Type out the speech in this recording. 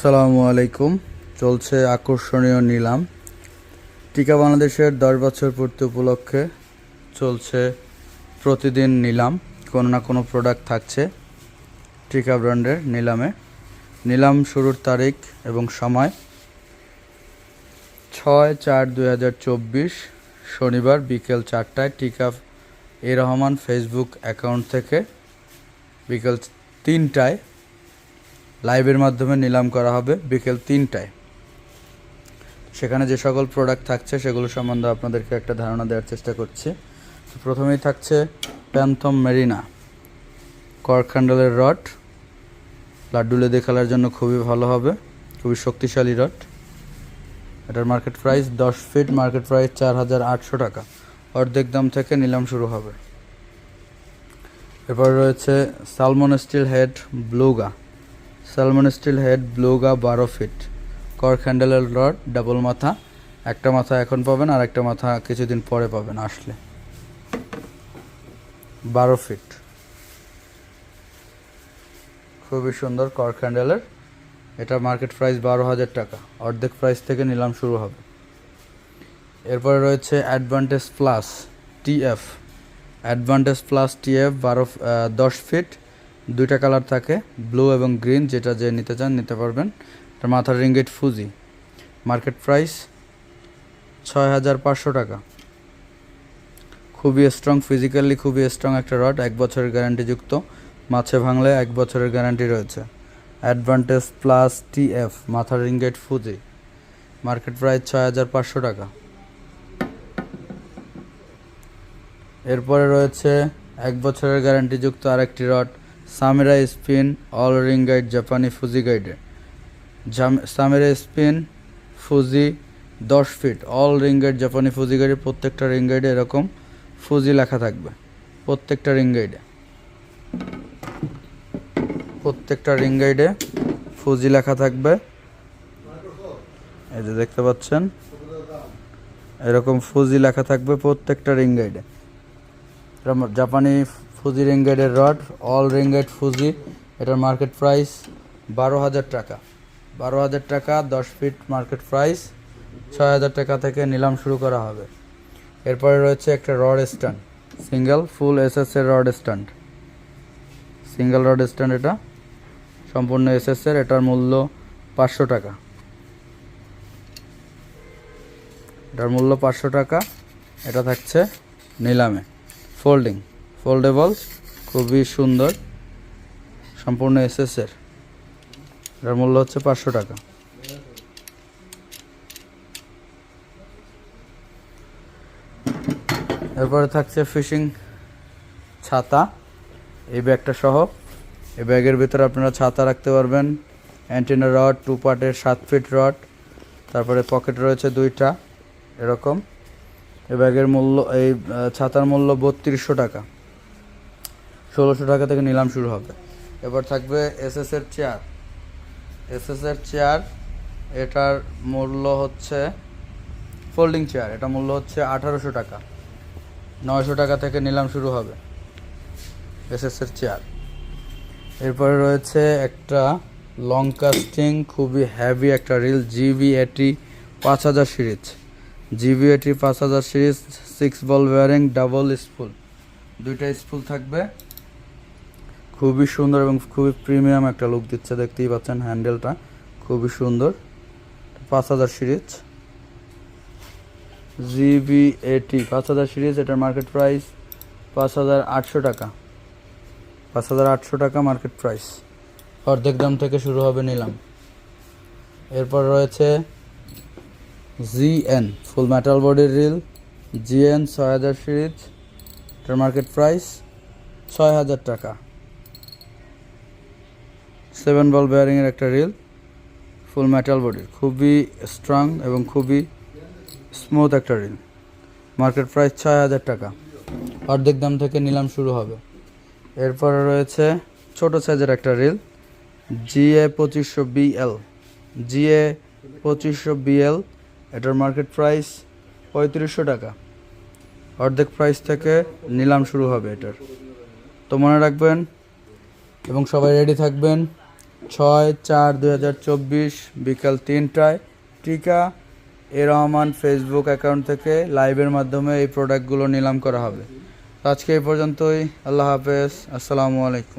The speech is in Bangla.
আসসালামু আলাইকুম। চলছে আকর্ষণীয় নিলাম। টিকা বাংলাদেশের দশ বছর পূর্তি উপলক্ষে চলছে প্রতিদিন নিলাম। কোনো না কোনো প্রোডাক্ট থাকছে টিকা ব্র্যান্ডের নিলামে। নিলাম শুরুর তারিখ এবং সময় ছয় চার দুই শনিবার বিকেল চারটায় টিকা এ রহমান ফেসবুক অ্যাকাউন্ট থেকে বিকেল তিনটায় লাইভের মাধ্যমে নিলাম করা হবে বিকেল তিনটায়। সেখানে যে সকল প্রোডাক্ট থাকছে, সেগুলো সম্বন্ধে আপনাদেরকে একটা ধারণা দেওয়ার চেষ্টা করছি। প্রথমেই থাকছে প্যান্থম মেরিনা করখান্ডলের রড লাড্ডু লেদে খেলার জন্য খুবই ভালো হবে। খুবই শক্তিশালী রড এটার মার্কেট প্রাইস দশ ফিট মার্কেট প্রাইস চার হাজার আটশো টাকা। অর্ধেক দাম থেকে নিলাম শুরু হবে। এরপর রয়েছে Salmon Steelhead Beluga Salmon Steelhead Beluga বারো ফিট। কর হ্যান্ডেলের রড, ডাবল মাথা। একটা মাথা এখন পাবেন আর একটা মাথা কিছুদিন পরে পাবেন আসলে। বারো ফিট। খুবই সুন্দর কর হ্যান্ডেলের এটা মার্কেট প্রাইস বারো হাজার টাকা। অর্ধেক প্রাইস থেকে নিলাম, শুরু হবে। এরপরে রয়েছে Advantage Plus TF Advantage Plus TF বারো দশ ফিট। দুইটা কালার থাকে, ব্লু এবং গ্রিন, যেটা যে নিতে চান নিতে পারবেন। এটা মাথার রিঙ্গিট ফুজি। মার্কেট প্রাইস ছয় হাজার পাঁচশো টাকা। খুবই স্ট্রং ফিজিক্যালি খুবই স্ট্রং একটা রড, এক বছরের গ্যারান্টিযুক্ত মাছে ভাঙলে এক বছরের গ্যারান্টি রয়েছে। অ্যাডভান্টেজ প্লাস টিএফ মাথার রিঙ্গেট ফুজি। মার্কেট প্রাইস ছয় হাজার পাঁচশো টাকা। এরপরে রয়েছে এক বছরের গ্যারান্টিযুক্ত আরেকটি rod Samira spin all ring guide জাপানি ফুজি গাইডে। সামেরা স্পিন, ফুজি দশ ফিট অল রিং গাইড জাপানি ফুজি গাইডে প্রত্যেকটা রিং গাইডে এরকম ফুজি লেখা থাকবে। প্রত্যেকটা রিং গাইডে। প্রত্যেকটা রিং গাইডে ফুজি লেখা থাকবে। এই যে দেখতে পাচ্ছেন, এরকম ফুজি লেখা থাকবে প্রত্যেকটা রিং গাইডে। জাপানি ফুজি রিং গাইডের rod all ring guide Fuji এটার মার্কেট প্রাইস বারো হাজার টাকা। বারো হাজার টাকা, দশ ফিট মার্কেট প্রাইস ছয় হাজার টাকা থেকে নিলাম শুরু করা হবে। এরপরে রয়েছে একটা rod stand single full SS এর rod stand single rod stand এটা, সম্পূর্ণ এসএস এর, এটার মূল্য পাঁচশো টাকা। এটার মূল্য পাঁচশো টাকা, এটা থাকছে নিলামে ফোল্ডিং ফোল্ডেবল খুবই সুন্দর। সম্পূর্ণ এসএস এর। এটার মূল্য হচ্ছে পাঁচশো টাকা। এরপরে থাকছে ফিশিং ছাতা। এই ব্যাগটা সহ। এই ব্যাগের ভিতরে আপনারা ছাতা রাখতে পারবেন। অ্যান্টেনা রড, টু পার্টের সাত ফিট রড। তারপরে পকেট রয়েছে দুইটা, এরকম। এই ব্যাগের মূল্য, এই ছাতার মূল্য বত্রিশশো টাকা। ষোলোশো টাকা থেকে নিলাম শুরু হবে। এবার থাকবে এসএস এর চেয়ার এসএস এর চেয়ার এটার মূল্য হচ্ছে ফোল্ডিং চেয়ার এটা মূল্য হচ্ছে আঠারোশো টাকা। নয়শো টাকা থেকে নিলাম শুরু হবে এসএস এর চেয়ার এরপরে রয়েছে একটা লং কাস্টিং খুবই হ্যাভি একটা রিল জিবি এটি পাঁচ হাজার সিরিজ। জিবি এটি পাঁচ হাজার series six ball bearing double spool দুইটা স্পুল থাকবে। খুবই সুন্দর এবং খুবই প্রিমিয়াম একটা লুক দিচ্ছে, দেখতেই পাচ্ছেন হ্যান্ডেলটা খুবই সুন্দর। পাঁচ হাজার সিরিজ। জিবি এটি পাঁচ হাজার সিরিজ, এটার মার্কেট প্রাইস পাঁচ হাজার আটশো টাকা। পাঁচ হাজার আটশো টাকা মার্কেট প্রাইস অর্ধেক দাম থেকে শুরু হবে নিলাম। এরপর রয়েছে জিএন ফুল মেটাল বডির রিল জিএন ছয় হাজার সিরিজ। এটার মার্কেট প্রাইস ছয় হাজার টাকা। সেভেন বল বেয়ারিংয়ের একটা রিল, ফুল মেটাল বডির খুবই স্ট্রং এবং খুবই স্মুথ একটা রিল। মার্কেট প্রাইস ছয় হাজার টাকা। অর্ধেক দাম থেকে নিলাম শুরু হবে। এরপরে রয়েছে ছোট সাইজের একটা রিল জিএ পঁচিশশো বিএল জিএ পঁচিশশো বিএল এটার মার্কেট প্রাইস পঁয়ত্রিশশো টাকা। অর্ধেক প্রাইস থেকে নিলাম শুরু হবে এটার। তো মনে রাখবেন এবং সবাই রেডি থাকবেন। ছয় চার দুই হাজার চব্বিশ বিকাল তিনটায়। টিকা, এ রহমান ফেসবুক অ্যাকাউন্ট থেকে লাইভের মাধ্যমে এই প্রোডাক্টগুলো নিলাম করা হবে। আজকে এই পর্যন্তই। আল্লাহ হাফেজ। আসসালামু আলাইকুম।